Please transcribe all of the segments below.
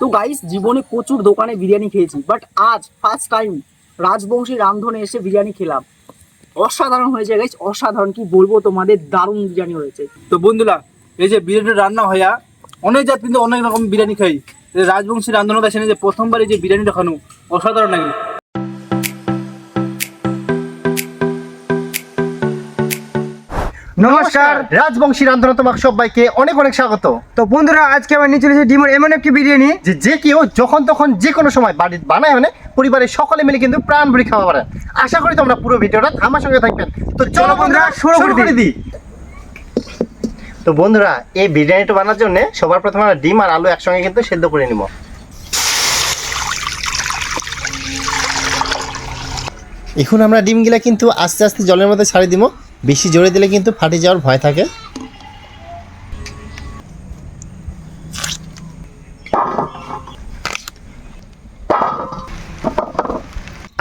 তো গাইস জীবনে প্রচুর দোকানে বিরিয়ানি খেয়েছি বাট আজ ফার্স্ট টাইম রাজবংশী রামধনে এসে বিরিয়ানি খেলাম। অসাধারণ হয়েছে গাইস অসাধারণ, কি বলব তোমাদের, দারুণ বিরিয়ানি হয়েছে। তো বন্ধুরা, এই যে বিরিয়ানি রান্না হইয়া অনেক জাত কিন্তু অনেক রকম বিরিয়ানি খাই। রাজবংশী রান্ধনতা আসেন যে প্রথমবার এই যে বিরিয়ানিটা খানো, অসাধারণ লাগে নমস্কার। রাজবংশী রান্ধনা তোমাকে সবাইকে অনেক অনেক স্বাগত। তো বন্ধুরা আজকে আমরা নিয়ে চলেছি ডিমের এমন একটি বিরিয়ানি। যে যে কেউ যখন তখন যে কোনো সময় বাড়িতে বানায় মানে পরিবারের সকলে মিলে কিন্তু প্রাণ ভরে খাওয়া পারেন আশা করি তোমরা পুরো ভিডিওটা আমার সঙ্গে থাকবেন। তো চলো বন্ধুরা শুরু করে। দিই। তো বন্ধুরা এই বিরিয়ানিটা বানানোর জন্য সবার প্রথমে আমরা ডিম আর আলু একসঙ্গে কিন্তু সেদ্ধ করে নিব। এখন আমরা ডিমগুলা কিন্তু আস্তে আস্তে জলের মধ্যে ছাড়ি দিব। বেশি জোরে দিলে কিন্তু ফাটে যাওয়ার ভয় থাকে।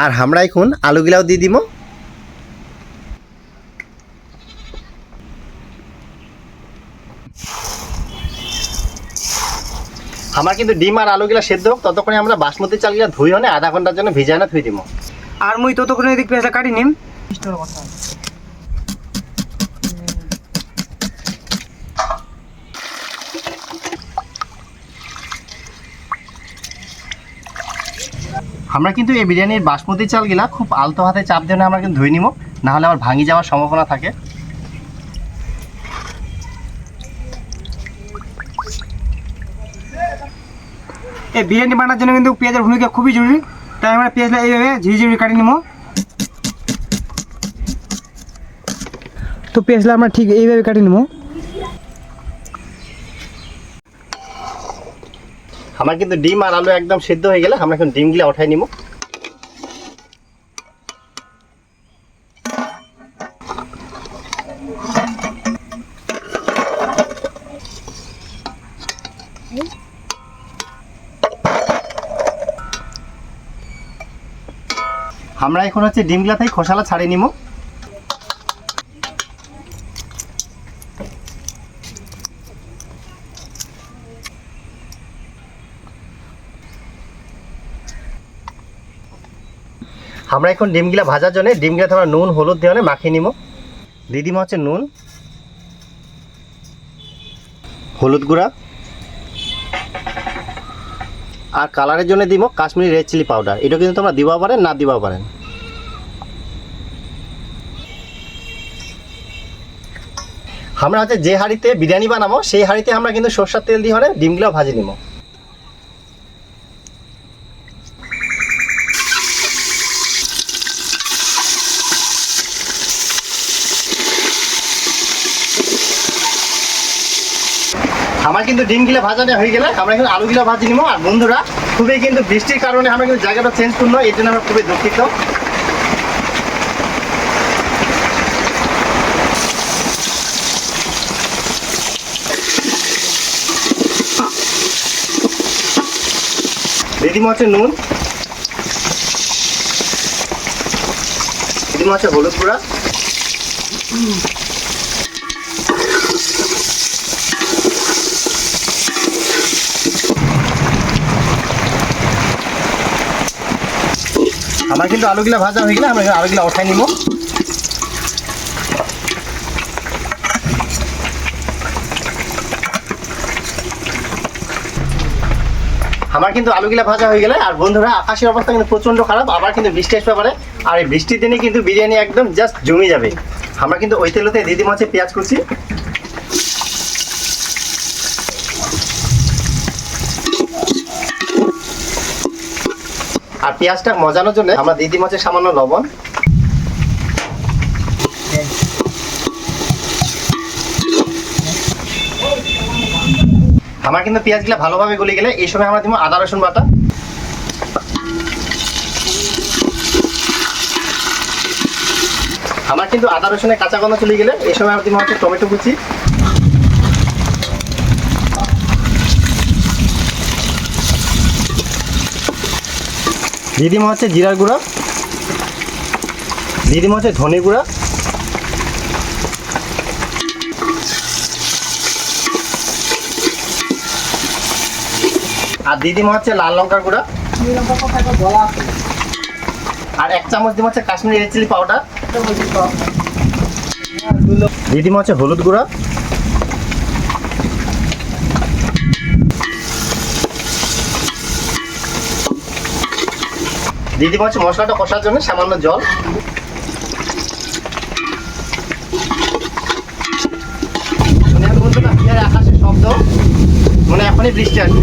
আর আমরা এখন আলুগুলাও দিয়ে দিব। আমার কিন্তু ডিম আর আলুগুলা সেদ্ধ হোক ততক্ষণে আমরা বাসমতি চালগুলা ধুই হনে আধা ঘণ্টার জন্য ভিজায় না ধুই দিব। আর মুই ততক্ষণে এদিক পেঁয়াজটা কাটি নিম। আমরা কিন্তু এই বিরিয়ানির বাসমতি চালগুলা খুব আলতো হাতে চাপ দিয়ে আমরা কিন্তু ধুই নিব। না হলে আবার ভাঙি যাওয়ার সম্ভাবনা থাকে। এই বিরিয়ানি বানার জন্য কিন্তু পেঁয়াজের ভূমিকা খুবই জরুরি। তাই আমরা পেঁয়াজটা এইভাবে ঝিঝিঝি কাটি নিব। তো পেঁয়াজটা আমরা ঠিক এইভাবে কাটি নিব। আমার কিন্তু ডিম আর আলু একদম সিদ্ধ হয়ে গেলে আমরা এখন ডিমগুলা উঠাই নিব আমরা এখন হচ্ছে ডিমগুলা খোসালা ছাড়িয়ে নিব আমরা এখন ডিমগুলা ভাজার জন্য ডিমগুলাতে আমরা নুন, হলুদ দিয়ে মাখিয়ে নিব। দিদিম হচ্ছে নুন, হলুদ গুঁড়া, আর কালারের জন্য দিব কাশ্মীরি রেড চিলি পাউডার। এটা কিন্তু তোমরা দিবা পারেন না দিবা পারেন আমরা হচ্ছে যে হাঁড়িতে বিরিয়ানি বানাবো, সেই হাঁড়িতে আমরা কিন্তু সর্ষার তেল দিয়ে হলে ডিমগুলো ভাজি নিব। আমার কিন্তু ডিম ডিমগুলো ভাজানো হয়ে গেলে। আমরা এখন আলুগুলো ভাজি নিব। আর বন্ধুরা, খুবই কিন্তু বৃষ্টির কারণে আমরা কিন্তু জায়গাটা চেঞ্জ করল, এই জন্য আমরা খুবই দুঃখিত। হচ্ছে নুন। হচ্ছে হলুদ গুঁড়া। আমার কিন্তু আলুগুলা ভাজা হয়ে গেলে আমরা আলুগুলা উঠাই নিব। আমার কিন্তু আলুগুলা ভাজা হয়ে গেলে, আর বন্ধুরা, আকাশের অবস্থা কিন্তু প্রচণ্ড খারাপ, আবার কিন্তু বৃষ্টি আসতে পারে আর এই বৃষ্টির দিনে কিন্তু বিরিয়ানি একদম জাস্ট জমে যাবে। আমরা কিন্তু ওই তেলতে দিদি মাছে পেঁয়াজ কুচি। পেঁয়াজটা মজানোর জন্য আমরা দিদি মাছের সামান্য লবণ। আমার কিন্তু পেঁয়াজগুলো ভালোভাবে গলে গেলে এই সময় আমরা দিব আদা, রসুন বাটা। আমার কিন্তু আদা, রসুনের কাঁচা গন্ধ চলে গেলে এই সময় আমরা দিব হচ্ছে টমেটো কুচি। দিদিমা হচ্ছে জিরার গুঁড়া দিদিমা হচ্ছে ধনে গুঁড়া। আর দিয়ে হচ্ছে লাল লঙ্কার গুঁড়া। আর এক চামচ দিব হচ্ছে কাশ্মীরি রেড চিলি পাউডার দিয়ে দিব হচ্ছে হলুদ গুঁড়া। দিয়ে দিব হচ্ছে মশলাটা কষার জন্য সামান্য জল। আকাশের শব্দ। মনে এখনই বৃষ্টি আসবে।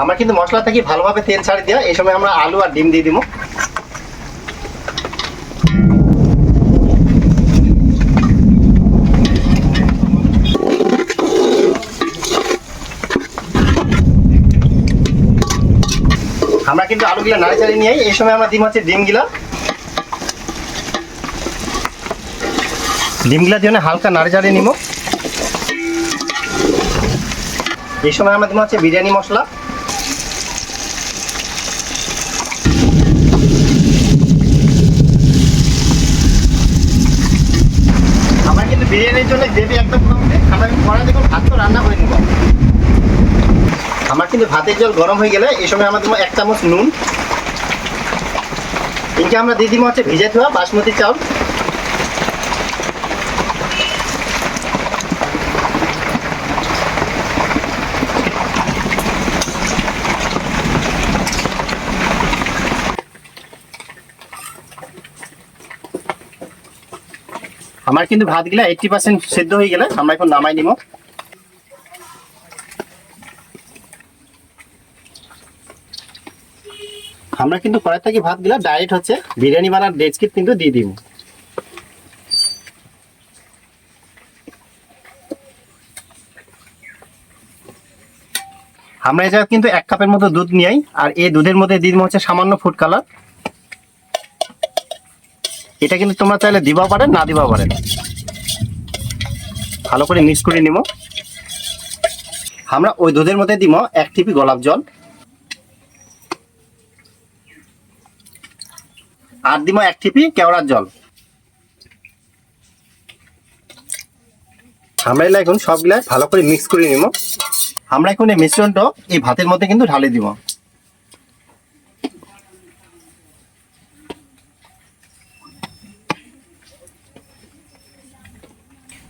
আমরা কিন্তু মশলা থেকে ভালোভাবে তেল ছাড়ি দেওয়া। এই সময় আমরা আলু আর ডিম দিয়ে দিব। নাড়ি চাড়িয়ে নিয়ে এই সময় আমরা দিম হচ্ছে ডিমগুলা। ডিমগুলা দিয়ে হালকা নাড়ি চাড়িয়ে নিব। এই সময় আমরা দিব বিরিয়ানি মশলা। আমরা কিন্তু বিরিয়ানির জন্য গ্রেভি একদম কড়াই দেখুন ভাত তো রান্না করে নিব আমার কিন্তু ভাতের জল গরম হয়ে গেলে এই সময় আমরা এক চামচ নুন। ইনকে আমরা দিয়ে দিব হচ্ছে ভিজে থোয়া বাসমতি চাউল। আমার কিন্তু ভাতগুলা এইটটি পার্সেন্ট সেদ্ধ হয়ে গেলে আমরা এখন নামাই নিব। আমরা কিন্তু কড়াই থেকে ভাত ভাতগুলা ডাইরেক্ট হচ্ছে বিরিয়ানি বানার ডেস্কিট কিন্তু দিয়ে দিব। আমরা এটা কিন্তু এক কাপের মতো দুধ নিয়ে আর এই দুধের মধ্যে দিয়ে হচ্ছে সামান্য ফুড কালার এটা কিন্তু তোমরা চাইলে দিবা পারে, না দিবা পারে। ভালো করে মিক্স করে নিব। আমরা ওই দুধের মধ্যে দিব এক টিপি গোলাপ জল। আর দিব এক টিপি কেওড়ার জল। আমরা এগুলা এখন সবগুলা ভালো করে মিক্স করে নিব আমরা এখন এই মিশ্রণটা এই ভাতের মধ্যে কিন্তু ঢালে দিব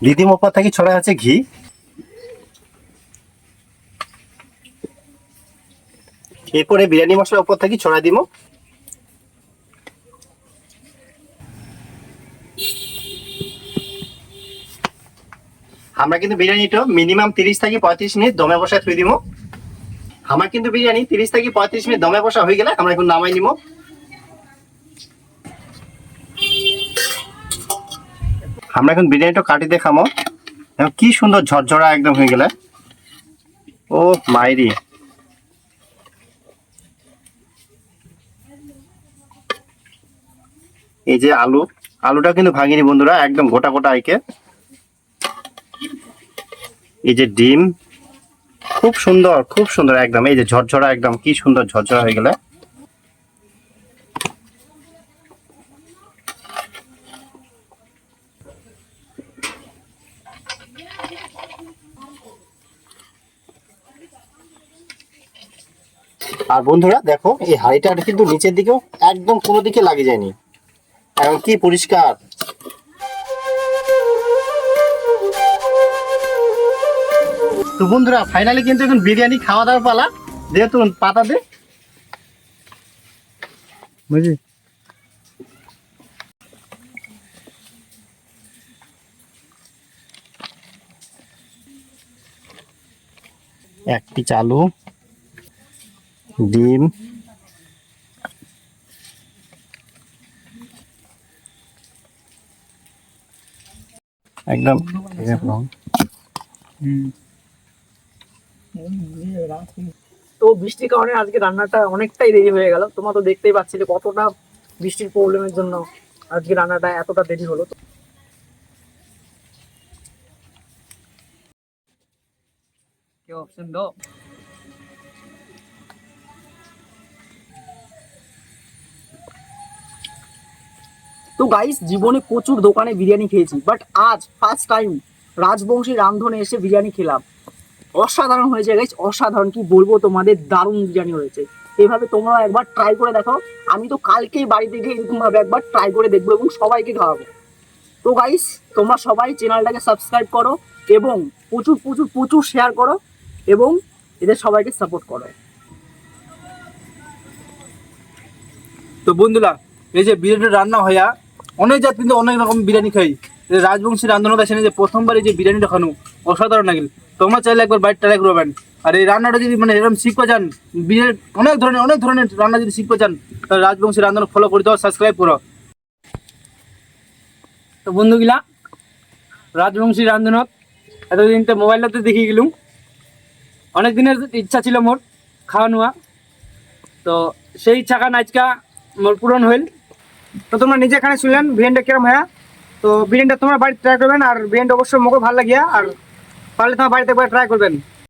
দিদিম ওপর থেকে ছড়া আছে ঘি। এরপরে বিরিয়ানি মশলা উপর থেকে ছড়া দিব আমরা কিন্তু বিরিয়ানিটা মিনিমাম তিরিশ থেকে পঁয়ত্রিশ মিনিট দমে বসায় থুই দিব আমার কিন্তু বিরিয়ানি তিরিশ থেকে পঁয়ত্রিশ মিনিট দমে বসা হয়ে গেলে আমরা এখন নামাই নিব আমরা এখন বিরিয়ানিটা কাটি দেখামো। দেখো কি সুন্দর ঝরঝরা একদম হয়ে গেলে। ও মাইরি এই যে আলু, আলুটা কিন্তু ভাঙিনি বন্ধুরা, একদম গোটা গোটা আইকে। এই যে ডিম, খুব সুন্দর খুব সুন্দর একদম। এই যে ঝরঝরা একদম, কি সুন্দর ঝরঝরা হয়ে গেলে। আর বন্ধুরা, দেখো, এই হাঁড়িটা কিন্তু নিচের দিকেও একদম কোনো দিকে লাগে যায়নি। এখন কি পরিষ্কার। তো বন্ধুরা ফাইনালি কিন্তু এখন বিরিয়ানি খাওয়া দাওয়ার পালা। যেহেতু পাতা দে বুঝলি? এক পিস আলু, ডিম, একদম। তো বৃষ্টির কারণে আজকে রান্নাটা অনেকটাই দেরি হয়ে গেল। তোমরা তো দেখতেই পাচ্ছিলে কতটা বৃষ্টির প্রবলেমের জন্য আজকে রান্নাটা এতটা দেরি হলো। তো কেউ অপশন দাও। তো গাইস জীবনে প্রচুর দোকানে বিরিয়ানি খেয়েছি বাট আজ ফার্স্ট টাইম রাজবংশী রামধনে এসে বিরিয়ানি খেলাম। অসাধারণ হয়েছে গাইস অসাধারণ, কি বলব তোমাদের? দারুণ বিরিয়ানি হয়েছে। এইভাবে তোমরা একবার ট্রাই করে দেখো। আমি তো কালকেই বাড়িতে গিয়ে এরকম ভাবে একবার ট্রাই করে দেখব এবং সবাইকে খাওয়াবো। তো গাইস তোমরা সবাই চ্যানেলটাকে সাবস্ক্রাইব করো এবং প্রচুর প্রচুর প্রচুর শেয়ার করো এবং এদের সবাইকে সাপোর্ট করো। তো বন্ধুরা, এই যে বিরিয়ানি রান্না হইয়া অনেক জাত কিন্তু অনেক রকম বিরিয়ানি খাই। রাজবংশী রান্ধনতা সেনে যে প্রথমবার এই যে বিরিয়ানিটা খানো অসাধারণ লাগিল তোমরা চাইলে একবার বাইরে ট্রাই করবেন আর এই রান্নাটা যদি মানে এরকম শিখতে চান বিরিয়ানি অনেক ধরনের অনেক ধরনের রান্না যদি শিখতে চান, তাহলে রাজবংশী রান্ধন ফলো করে দাও সাবস্ক্রাইব করো। তো বন্ধুগিলা, রাজবংশী রান্ধনত এতদিন তো মোবাইলতে দেখি গেলুম। অনেক দিনের ইচ্ছা ছিল মোর খাওয়া নোয়া তো সেই ইচ্ছাখান আজকা মোর পূরণ হইল। তো তোমরা নিজে এখানে শুনলেন, বিরিয়ানিটা কিরম হ্যাঁ? তো বিরিয়ানিটা তোমরা বাড়িতে ট্রাই করবেন, আর বিরিয়ানিটা অবশ্যই মুখে ভালো লাগিয়া, আর পারলে তোমার বাড়িতে একবার ট্রাই করবেন।